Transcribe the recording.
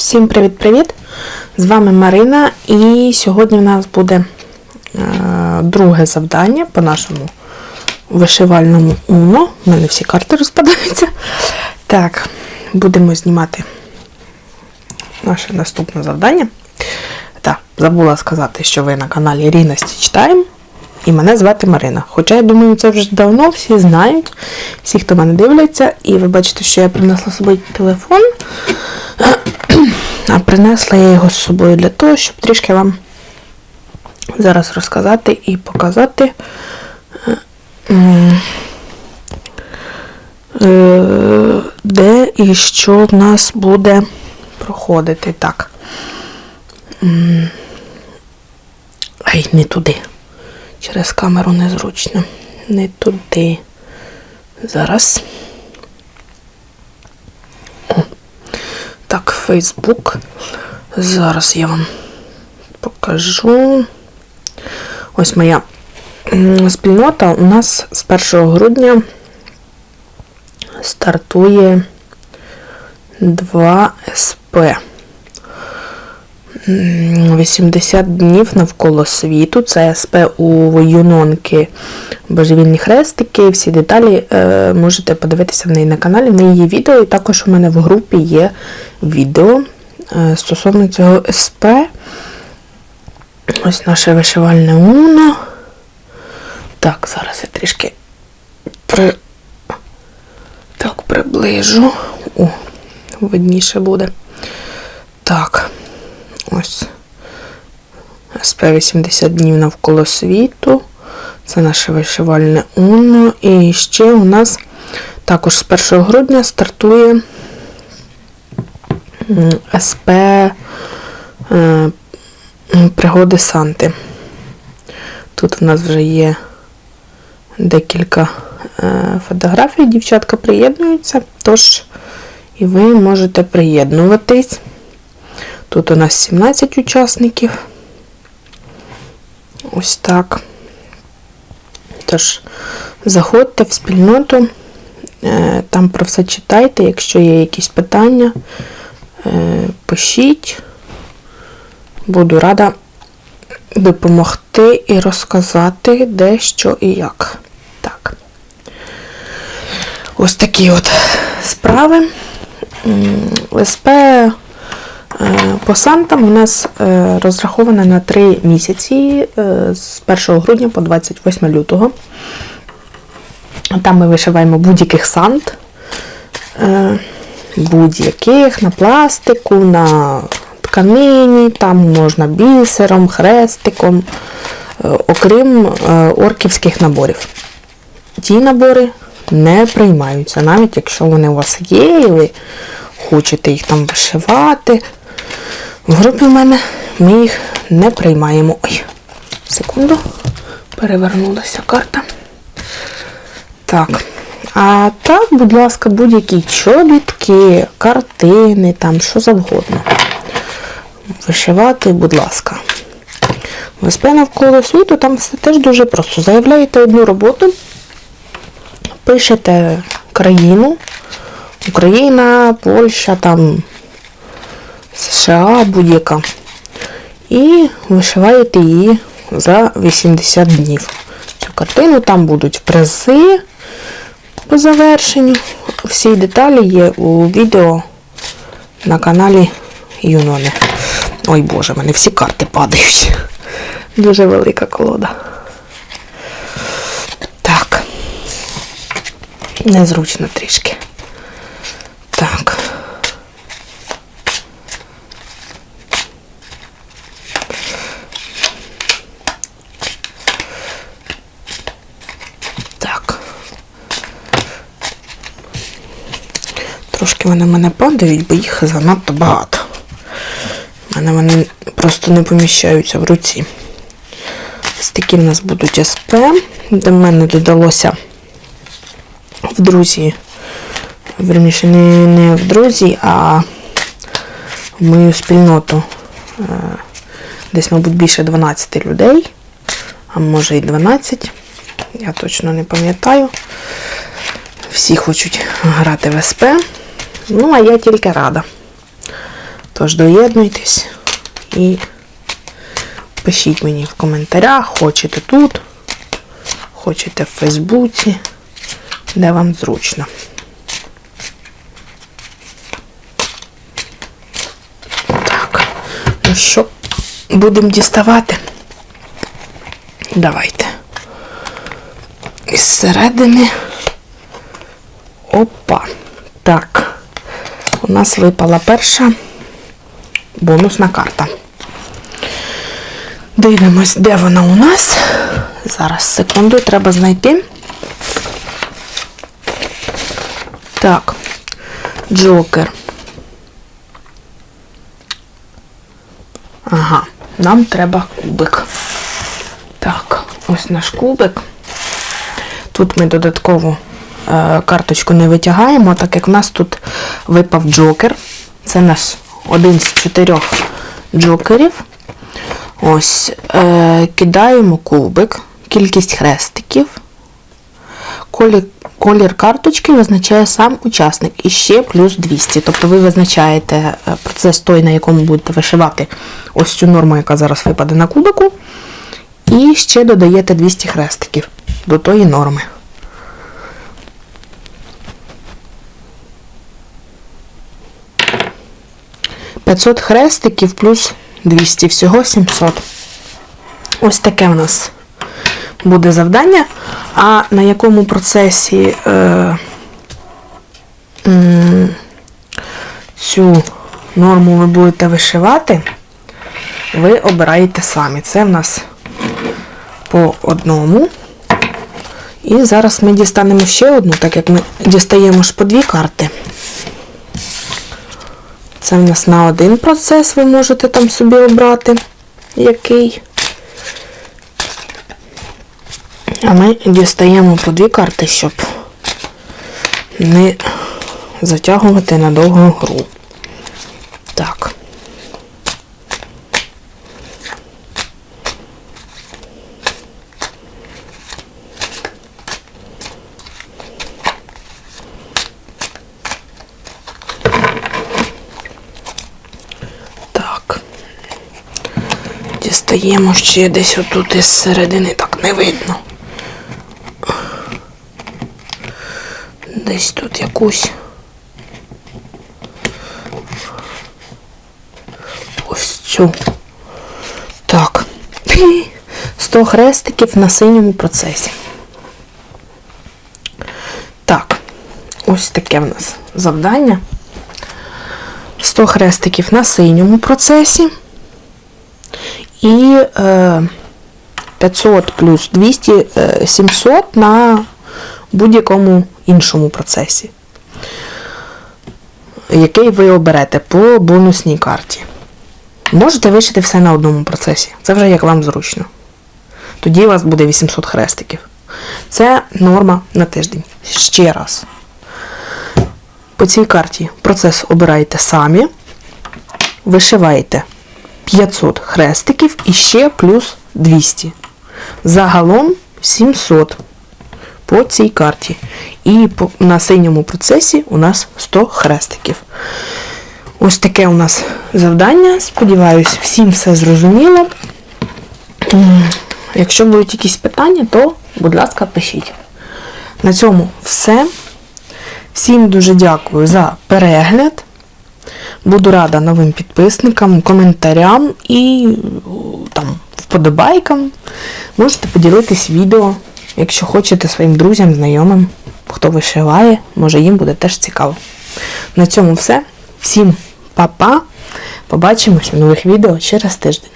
Всім привіт-привіт! З вами Марина, і сьогодні в нас буде е, друге завдання по нашому вишивальному УНО. У мене всі карти розпадаються. Так, будемо знімати наше наступне завдання. Так, забула сказати, що ви на каналі Рівності читаємо. І мене звати Марина. Хоча я думаю, це вже давно всі знають, всі, хто мене дивляться, і ви бачите, що я принесла з собою телефон. А принесла я його з собою для того, щоб трішки вам зараз розказати і показати, е, е, де і що в нас буде проходити. Так. Ай, не туди. Через камеру незручно. Не туди. Зараз. О. Фейсбук. Зараз я вам покажу. Ось моя спільнота. У нас з 1 грудня стартує 2 СП. М, 80 днів навколо світу. Це СП у Юнонки Божевільні хрестики. Всі деталі е, можете подивитися в неї на каналі. В неї є відео, і також у мене в групі є відео е, стосовно цього СП. Ось наше вишивальне уно. Так, зараз я трішки при... так, приближу. О, видніше буде. Так. Ось. СП 80 днів навколо світу. Це наше вишивальне Уно. І ще у нас також з 1 грудня стартує СП е, Пригоди Санти. Тут у нас вже є декілька е, фотографій, дівчатка приєднуються, тож і ви можете приєднуватись. Тут у нас 17 учасників. Ось так. Тож, заходьте в спільноту, е, там про все читайте. Якщо є якісь питання, е, пишіть. Буду рада допомогти і розказати, де, що і як. Так. Ось такі от справи. М, СП е, по Сантам у нас е, розраховано на 3 місяці е, з 1 грудня по 28 лютого. Там ми вишиваємо будь-яких сант, е, будь-яких на пластику, на тканині, там можна бісером, хрестиком, е, окрім е, орківських наборів. Ті набори не приймаються, навіть якщо вони у вас є, і ви хочете їх там вишивати. В групі в мене ми їх не приймаємо. Ой, секунду, перевернулася карта. Так. А так, будь ласка, будь-які чобітки, картини, там, що завгодно. Вишивати, будь ласка. В СП навколо світу там все теж дуже просто. Заявляєте одну роботу, пишете країну, Україна, Польща, там, США, будь-яка. І вишиваєте її за 80 днів. Цю картину там будуть призи по завершенню. Всі деталі є у відео на каналі Юнони. Ой Боже, в мене всі карти падають. Дуже велика колода. Так. Незручно трішки. Так. Так. Трошки вони мене падають, бо їх занадто багато. У мене вони просто не поміщаються в руці. Ось такі в нас будуть СП. До мене додалося в друзі. Верніше, не, не в друзі, а в мою спільноту. Е, Десь, мабуть, більше 12 людей, а може і 12. Я точно не пам'ятаю. Всі хочуть грати в СП. Ну, а я тільки рада. Тож доєднуйтесь і пишіть мені в коментарях, хочете тут, хочете в Фейсбуці, де вам зручно. Так, ну що, будемо діставати? Давайте. Із середини. Опа. Так. У нас випала перша бонусна карта. Дивимось, де вона у нас. Зараз, секунду, треба знайти. Так. Джокер. Ага, нам треба кубик. Так, ось наш кубик. Тут ми додатково е, карточку не витягаємо, так як в нас тут випав джокер. Це наш один з чотирьох джокерів. Ось, е, кидаємо кубик, кількість хрестиків. Колір, колір карточки визначає сам учасник і ще плюс 200. Тобто ви визначаєте е, процес той, на якому будете вишивати ось цю норму, яка зараз випаде на кубику. І ще додаєте 200 хрестиків до тої норми. П'ятсот хрестиків плюс 200, всього 700. Ось таке в нас буде завдання. А на якому процесі е, цю норму ви будете вишивати, ви обираєте самі. Це в нас по одному. І зараз ми дістанемо ще одну, так як ми дістаємо ж по дві карти. Це в нас на один процес, ви можете там собі обрати який. А ми дістаємо по дві карти, щоб не затягувати на довгу гру. Так. Дістаємо ще десь отут із середини, так не видно. Десь тут якусь. Ось цю. Так. 100 хрестиків на синьому процесі. Так, ось таке в нас завдання. 100 хрестиків на синьому процесі. І е, 500 плюс 200, е, 700 на будь-якому іншому процесі, який ви оберете по бонусній карті. Можете вишити все на одному процесі. Це вже як вам зручно. Тоді у вас буде 800 хрестиків. Це норма на тиждень. Ще раз. По цій карті процес обираєте самі, вишиваєте 500 хрестиків і ще плюс 200. Загалом 700 по цій карті. І на синьому процесі у нас 100 хрестиків. Ось таке у нас завдання. Сподіваюсь, всім все зрозуміло. Якщо будуть якісь питання, то, будь ласка, пишіть. На цьому все. Всім дуже дякую за перегляд. Буду рада новим підписникам, коментарям і там, вподобайкам. Можете поділитись відео, якщо хочете своїм друзям, знайомим, хто вишиває, може їм буде теж цікаво. На цьому все. Всім па-па. Побачимось у нових відео через тиждень.